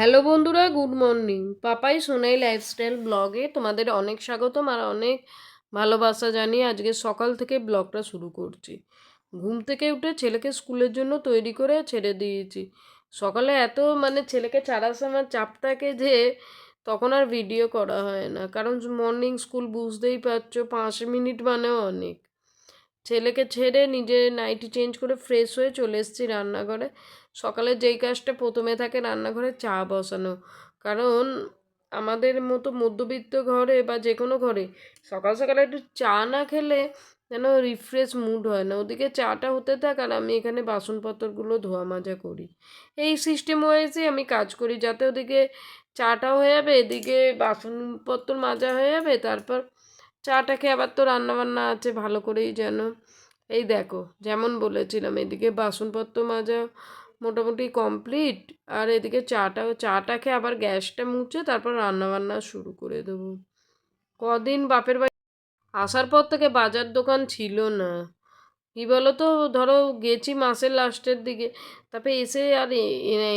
Hello বন্ধুরা, good morning. Papai Sonai lifestyle ব্লগে তোমাদের অনেক স্বাগতম আর অনেক ভালোবাসা জানিয়ে আজকে সকাল থেকে ব্লগটা শুরু করছি। ঘুম থেকে উঠে ছেলেকে স্কুলের জন্য তৈরি করে ছেড়ে দিয়েছি। সকালে এত মানে ছেলেকে ছাড়ার সময় চাপ থাকে যে তখন আর ভিডিও করা হয় না। কারণ মর্নিং স্কুল বুঝতেই পারছ, পাঁচ মিনিট মানেও অনেক। ছেলেকে ছেড়ে নিজে নাইটি চেঞ্জ করে ফ্রেশ হয়ে চলে এসেছি রান্নাঘরে। সকালে যেই কাজটা প্রথমে থাকে রান্নাঘরে চা বসানো। কারণ আমাদের মতো মধ্যবিত্ত ঘরে বা যে কোনো ঘরে সকাল সকালে একটু চা না খেলে যেন রিফ্রেশ মুড হয় না। ওদিকে চাটা হতে থাক আর আমি এখানে বাসনপত্রগুলো ধোয়া মাজা করি। এই সিস্টেম ওয়াইজই আমি কাজ করি যাতে ওদিকে চাটাও হয়ে যাবে, এদিকে বাসনপত্র মাজা হয়ে যাবে, তারপর চাটা খেয়ে আবার তো রান্নাবান্না আছে ভালো করেই যেন এই দেখো, যেমন বলেছিলাম, এদিকে বাসনপত্র মাজা মোটামুটি কমপ্লিট আর এদিকে চাটা চাটা খেয়ে আবার গ্যাসটা মুছে তারপর রান্নাবান্না শুরু করে দেবো। কদিন বাপের বাড়ি আসার পর থেকে বাজার দোকান ছিল না। কী বলো তো ধরো গেছি মাসের লাস্টের দিকে। তারপরে এসে আর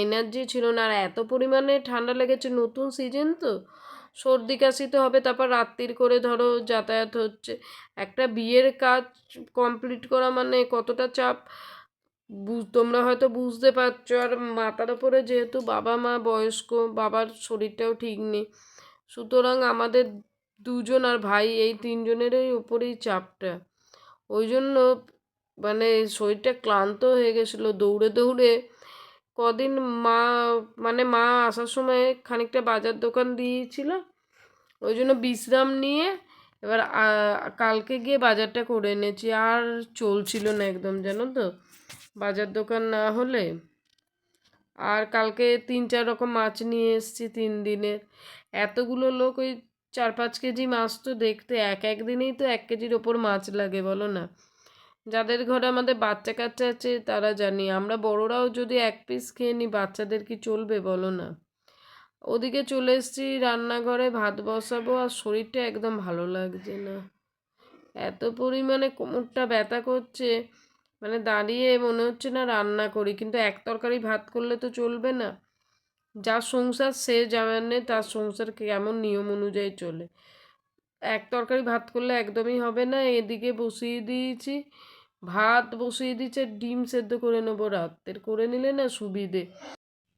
এনার্জি ছিল না। আর এত পরিমাণে ঠান্ডা লেগেছে নতুন সিজন তো। সর্দি কাশি তো হবে, তারপর রাত্রির করে ধরো যাতায়াত হচ্ছে। একটা বিয়ের কাজ কমপ্লিট করা মানে কতটা চাপ? তোমরা হয়তো বুঝতে পারছ, আর মাথার ওপরে যেহেতু বাবা মা বয়স্ক, বাবার শরীরটাও ঠিক নেই। সুতরাং আমাদের দুজন আর ভাই, এই তিনজনেরই ওপরেই চাপটা। ওই জন্য মানে শরীরটা ক্লান্ত হয়ে গেছিল। দৌড়ে দৌড়ে কদিন মা মানে মা আসার সময় খানিকটা বাজার দোকান দিয়েছিল। ওই জন্য বিশ্রাম নিয়ে এবার কালকে গিয়ে বাজারটা করে এনেছি। আর চলছিল না একদম, জানো তো? বাজার দোকান না হলে? আর কালকে তিন চার রকম মাছ নিয়ে এসেছি তিন দিনের। এতগুলো লোক ওই চার পাঁচ কেজি মাছ তো দেখতে এক এক দিনেই তো এক কেজির ওপর মাছ লাগে, বলো না? যাদের ঘরে আমাদের বাচ্চা কাচ্চা আছে তারা জানি, আমরা বড়রাও যদি এক পিস খেয়ে নিই, বাচ্চাদের কি চলবে, বলো না? ওদিকে চলে এসেছি রান্নাঘরে, ভাত বসাবো আর শরীরটা একদম ভালো লাগছে না। এত পরিমাণে কোমরটা ব্যথা করছে। মানে দাঁড়িয়ে মনে হচ্ছে না রান্না করি, কিন্তু এক তরকারি ভাত করলে তো চলবে না। যা সংসার সে জানে তার সংসার কেমন নিয়ম অনুযায়ী চলে। এক তরকারি ভাত করলে একদমই হবে না, এদিকে বসিয়ে দিয়েছি, ভাত বসিয়ে দিচ্ছে ডিম সেদ্ধ করে নেব রাত্রের করে নিলে না সুবিধে।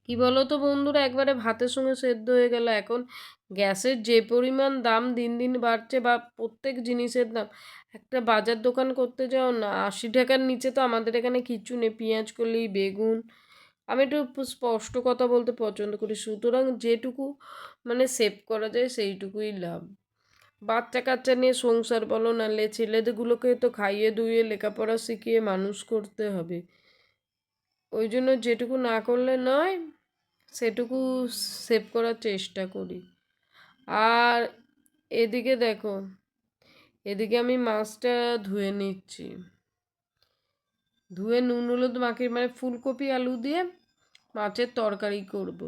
কি বলো তো বন্ধুরা? একবারে ভাতের সঙ্গে সেদ্ধ হয়ে গেল এখন। গ্যাসের যে পরিমাণ দাম দিন দিন বাড়ছে বা প্রত্যেক জিনিসের দাম, একটা বাজার দোকান করতে যাও না, আশি টাকার নিচে তো আমাদের এখানে কিচ্ছু নেই। পেঁয়াজ, কলি, বেগুন, আমি একটু স্পষ্ট কথা বলতে পছন্দ করি। সুতরাং যেটুকু মানে সেভ করা যায় সেইটুকুই লাভ। বাচ্চা কাচ্চা নিয়ে সংসার বলো নালে ছেলেদেরগুলোকে তো খাইয়ে দুইয়ে লেখাপড়া শিখিয়ে মানুষ করতে হবে। ওই জন্য যেটুকু না করলে নয় সেটুকু সেভ করার চেষ্টা করি। আর এদিকে দেখো, এদিকে আমি মাছটা ধুয়ে নিচ্ছি। ধুয়ে নুন, হলুদ মাখিয়ে মানে ফুলকপি, আলু দিয়ে মাছের তরকারি করব।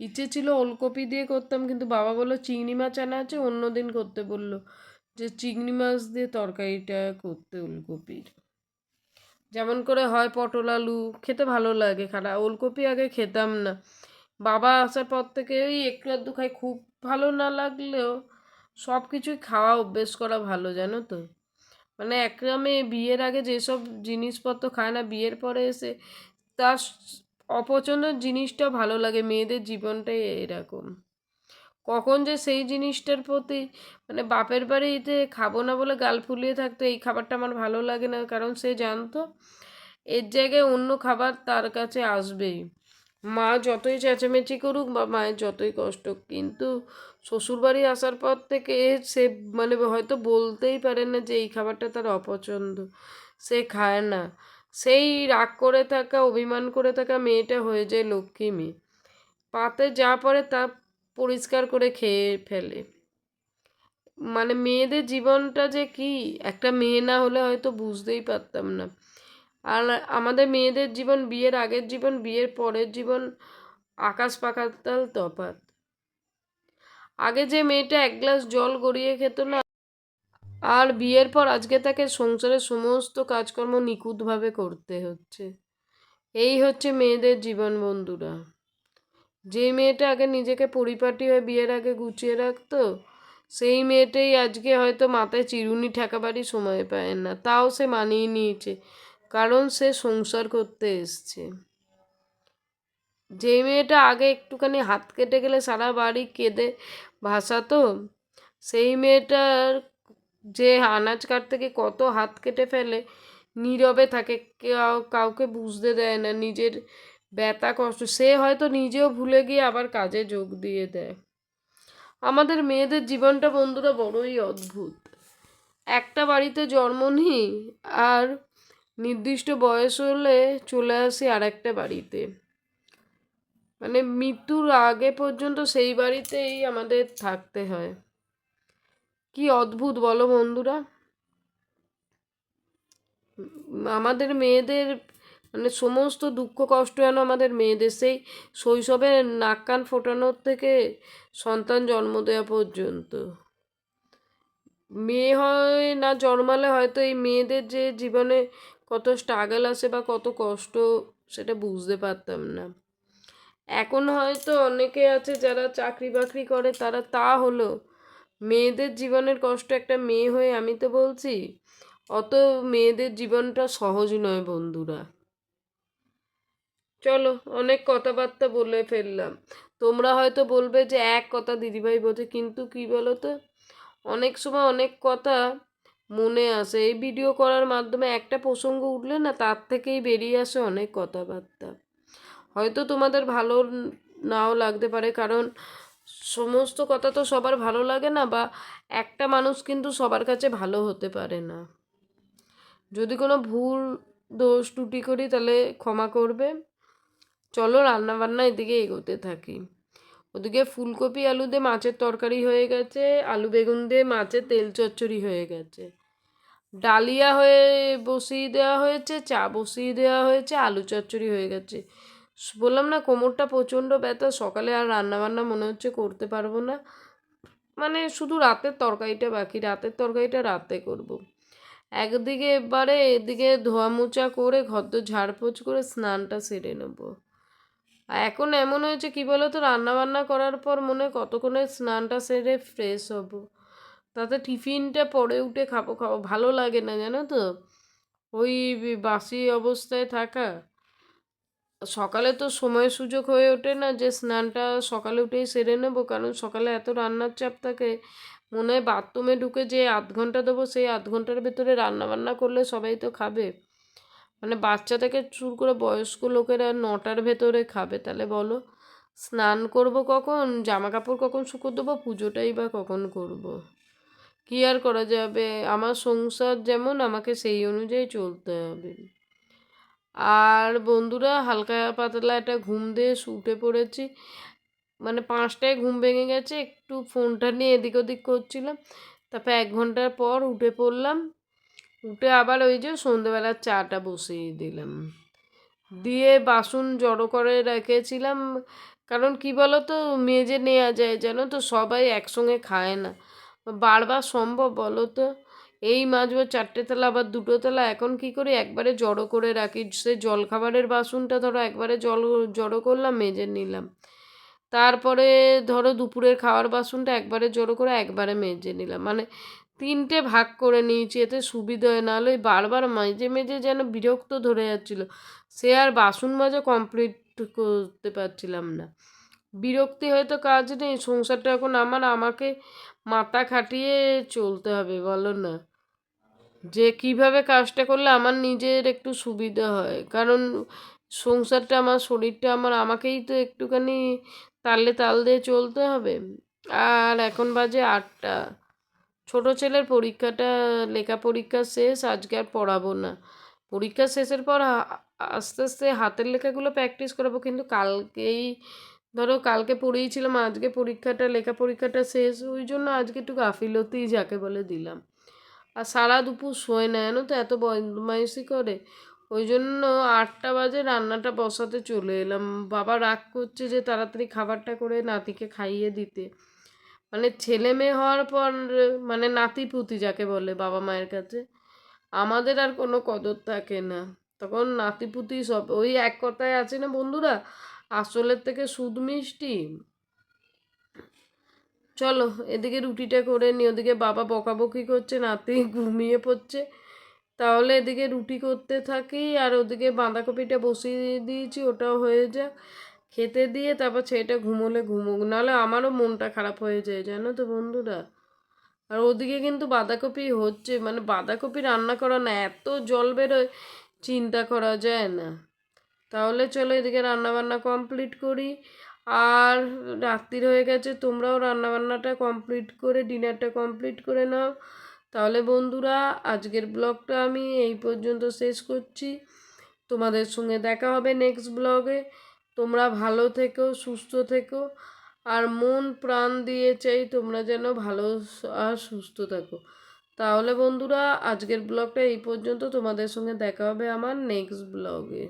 ইচ্ছে ছিল ওলকপি দিয়ে করতাম, কিন্তু বাবা বলল, চিংড়ি মাছ আনা আছে অন্য দিন করতে। বলল যে, চিংড়ি মাছ দিয়ে তরকারিটা করতে ওলকপির। যেমন করে হয় পটল, আলু, খেতে ভালো লাগে খারাপ ওলকপি আগে খেতাম না। বাবা আসার পর থেকে ওই একটু আধটু খাই, খুব ভালো না লাগলেও সব কিছুই খাওয়া অভ্যেস করা ভালো, জানো তো? মানে একরামে বিয়ের আগে যেসব জিনিসপত্র খায় না, বিয়ের পরে এসে তার অপছন্দের জিনিসটা ভালো লাগে, মেয়েদের জীবনটাই এরকম। কখন যে সেই জিনিসটার প্রতি মানে বাপের বাড়িতে খাব না বলে গাল ফুলিয়ে থাকতো, এই খাবারটা আমার ভালো লাগে না, কারণ সে জানতো এর জায়গায় অন্য খাবার তার কাছে আসবেই। মা যতই চেঁচামেচি করুক বা মায়ের যতই কষ্ট, কিন্তু শ্বশুরবাড়ি আসার পর থেকে সে মানে হয়তো বলতেই পারে না যে এই খাবারটা তার অপছন্দ। সে খায় না। সেই রাগ করে থাকা, অভিমান করে থাকা মেয়েটা হয়ে যায় লক্ষ্মী মেয়ে। পাতে যা পড়ে তা পরিষ্কার করে খেয়ে ফেলে। মানে মেয়েদের জীবনটা যে কি? একটা মেয়ে না হলে হয়তো বুঝতেই পারতাম না। আর আমাদের মেয়েদের জীবন বিয়ের আগের জীবন, বিয়ের পরের জীবন আকাশ পাকাতাল তফাত আগে যে মেয়েটা এক গ্লাস জল গড়িয়ে খেত না, আর বিয়ের পর আজকে তাকে সংসারের সমস্ত কাজকর্ম নিখুঁতভাবে করতে হচ্ছে। এই হচ্ছে মেয়েদের জীবন বন্ধুরা। যে মেয়েটা আগে নিজেকে পরিপাটি হয়ে বিয়ের আগে গুছিয়ে রাখতো, সেই মেয়েটাই আজকে হয়তো মাথায় চিরুনি ঠেকাবারই সময় পায় না। তাও সে মানিয়ে নিয়েছে। কারণ সে সংসার করতে এসছে। যেই মেয়েটা আগে একটুখানি হাত কেটে গেলে সারা বাড়ি কেঁদে ভাসাতো সেই মেয়েটার যে আনাজ কাটতে গিয়ে কত হাত কেটে ফেলে, নীরবে থাকে, কেউ কাউকে বুঝতে দেয় না, নিজের ব্যথা কষ্ট। সে হয়তো নিজেও ভুলে গিয়ে আবার কাজে যোগ দিয়ে দেয়। আমাদের মেয়েদের জীবনটা বন্ধুরা বড়ই অদ্ভুত। একটা বাড়িতে জন্ম নিই আর নির্দিষ্ট বয়স হলে চলে আসি আর একটা বাড়িতে। মানে মৃত্যুর আগে পর্যন্ত সেই বাড়িতেই আমাদের থাকতে হয়। কি অদ্ভুত বলো বন্ধুরা। আমাদের মেয়েদের মানে সমস্ত দুঃখ কষ্ট যেন আমাদের মেয়েদের, সেই শৈশবে নাক কান ফোটানোর থেকে সন্তান জন্ম দেওয়া পর্যন্ত। মেয়ে হয় না জন্মালে হয়তো এই মেয়েদের যে জীবনে কত স্ট্রাগল আছে বা কত কষ্ট, সেটা বুঝতে পারতাম না। এখন হয়তো অনেকে আছে যারা চাকরি বাকরি করে, তারা তা হলো মেয়েদের জীবনের কষ্ট একটা মেয়ে হয়ে আমি তো বলছি, অত মেয়েদের জীবনটা সহজ নয় বন্ধুরা। চলো, অনেক কথাবার্তা বলে ফেললাম। তোমরা হয়তো বলবে যে এক কথা দিদিভাই বোঝে, কিন্তু কি বলো তো অনেক সময় অনেক কথা মনে আসে এই ভিডিও করার মাধ্যমে একটা প্রসঙ্গ উঠলে না তার থেকেই বেরিয়ে আসে অনেক কথাবার্তা। হয়তো তোমাদের ভালো নাও লাগতে পারে, কারণ সমস্ত কথা তো সবার ভালো লাগে না বা একটা মানুষ কিন্তু সবার কাছে ভালো হতে পারে না। যদি কোনো ভুল, দোষ, ত্রুটি করি তাহলে ক্ষমা করবে। চলো রান্না বান্না এদিকে এগোতে থাকি। ওদিকে ফুলকপি, আলু দিয়ে মাছের তরকারি হয়ে গেছে, আলু বেগুন দিয়ে মাছের তেল চচ্চড়ি হয়ে গেছে। ডালিয়া হয়ে বসিয়ে দেওয়া হয়েছে, চা বসিয়ে দেওয়া হয়েছে, আলু চচ্চড়ি হয়ে গেছে। বললাম না কোমরটা প্রচণ্ড ব্যথা, সকালে আর রান্নাবান্না মনে হচ্ছে করতে পারব না। মানে শুধু রাতের তরকারিটা বাকি, রাতের তরকারিটা রাতে করব। একদিকে এবারে এদিকে ধোয়া মোচা করে ঘরদোর ঝাড়পোছ করে স্নানটা সেরে নেব। এখন এমন হয়েছে কি বলো তো রান্না বান্না করার পর মনে কতক্ষণে স্নানটা সেরে ফ্রেশ হব। তাতে টিফিনটা পরে উঠে খাব খাব। ভালো লাগে না, জানো তো? ওই বাসি অবস্থায় থাকা। সকালে তো সময় সুযোগ হয়ে ওঠে না যে স্নানটা সকালে উঠেই সেরে নেব, কারণ সকালে এত রান্নার চাপ থাকে। মনে হয় বাথরুমে ঢুকে যে আধ ঘণ্টা দেবো, সেই আধ ঘণ্টার ভেতরে রান্না বান্না করলে সবাই তো খাবে। মানে বাচ্চা থেকে শুরু করে বয়স্ক লোকেরা নটার ভেতরে খাবে, তাহলে বলো। স্নান করব কখন? জামা কাপড় কখন শুকো দেবো? পুজোটাই বা কখন করব। কি আর করা যাবে? আমার সংসার যেমন আমাকে সেই অনুযায়ী চলতে হবে। আর বন্ধুরা, হালকা পাতলা একটা ঘুম দিয়ে উঠে পড়েছি। মানে পাঁচটায় ঘুম ভেঙে গেছে, একটু ফোনটা নিয়ে এদিক ওদিক করছিলাম। তারপর এক ঘণ্টার পর উঠে পড়লাম। উঠে আবার ওই যে সন্ধেবেলার চাটা বসিয়ে দিলাম। দিয়ে বাসন জড়ো করে রেখেছিলাম। কারণ কি বলো তো মেজে নেওয়া যায় জানো তো, সবাই একসঙ্গে খায় না। বারবার সম্ভব বলো তো? এই মাজবো চারটে তেলা আবার দুটো তেলা এখন কি করি একবারে জড়ো করে রাখি? সে জলখাবারের বাসনটা ধরো একবারে জল, জড়ো করলাম, মেজে নিলাম। তারপরে ধরো দুপুরের খাওয়ার বাসনটা একবারে জড়ো করে একবারে মেজে নিলাম। মানে তিনটে ভাগ করে নিয়েছি, এতে সুবিধা হয়। নাহলে ওই বারবার মেজে মেজে যেন বিরক্ত ধরে যাচ্ছিল। সে আর বাসন মাজা কমপ্লিট করতে পারছিলাম না। বিরক্তি হয়তো কাজ নেই, সংসারটা এখন আমার, আমাকে মাথা খাটিয়ে চলতে হবে, বলো না। যে কীভাবে কাজটা করলে আমার নিজের একটু সুবিধা হয়, কারণ সংসারটা আমার, শরীরটা আমার, আমাকেই তো একটুখানি তালে তাল দিয়ে চলতে হবে। আর এখন বাজে আটটা। ছোট ছেলের পরীক্ষাটা, লেখা পরীক্ষা শেষ, আজকে আর পড়াবো না। পরীক্ষা শেষের পর আস্তে আস্তে হাতের লেখাগুলো প্র্যাকটিস করাবো, কিন্তু কালকেই ধরো কালকে পড়িয়েছিলাম, আজকে পরীক্ষাটা, লেখা পরীক্ষাটা শেষ, ওই জন্য আজকে একটু গাফিলতি যাকে বলে দিলাম। আর সারা দুপুর শোয় না, জানো তো, এত বদমাইশি করে। ওই জন্য আটটা বাজে রান্নাটা বসাতে চলে এলাম। বাবা রাগ করছে যে তাড়াতাড়ি খাবারটা করে নাতিকে খাইয়ে দিতে। মানে ছেলে মেয়ে হওয়ার পর মানে নাতি নাতিপুতি যাকে বলে বাবা মায়ের কাছে, আমাদের আর কোনো কদর থাকে না। তখন নাতি নাতিপুতি সব, ওই এক কথায় আছে না বন্ধুরা? আসলের থেকে সুদ মিষ্টি? চলো, এদিকে রুটিটা করে নি, ওদিকে বাবা বকাবকি করছে, নাতি ঘুমিয়ে পড়ছে। তাহলে এদিকে রুটি করতে থাকি, আর ওদিকে বাঁধাকপিটা বসিয়ে দিয়েছি, ওটাও হয়ে যাক। খেতে দিয়ে তারপর ছেলেটা ঘুমোলে ঘুমোক, নাহলে আমারও মনটা খারাপ হয়ে যায়, জানো তো বন্ধুরা। আর ওদিকে কিন্তু বাঁধাকপি হচ্ছে মানে বাঁধাকপি রান্না করা না, এত জল বেরোয়, চিন্তা করা যায় না। তাহলে চলো এদিকে রান্নাবান্না কমপ্লিট করি। আর রাত্রির হয়ে গেছে, তোমরাও রান্নাবান্নাটা কমপ্লিট করে ডিনারটা কমপ্লিট করে নাও। তাহলে বন্ধুরা, আজকের ব্লগটা আমি এই পর্যন্ত শেষ করছি। তোমাদের সঙ্গে দেখা হবে নেক্সট ব্লগে তোমরা ভালো থেকো, সুস্থ থেকো, আর মন প্রাণ দিয়ে চাই তোমরা যেন ভালো আর সুস্থ থাকো। তাহলে বন্ধুরা, আজকের ব্লগটা এই পর্যন্ত। তোমাদের সঙ্গে দেখা হবে আমার নেক্সট ব্লগে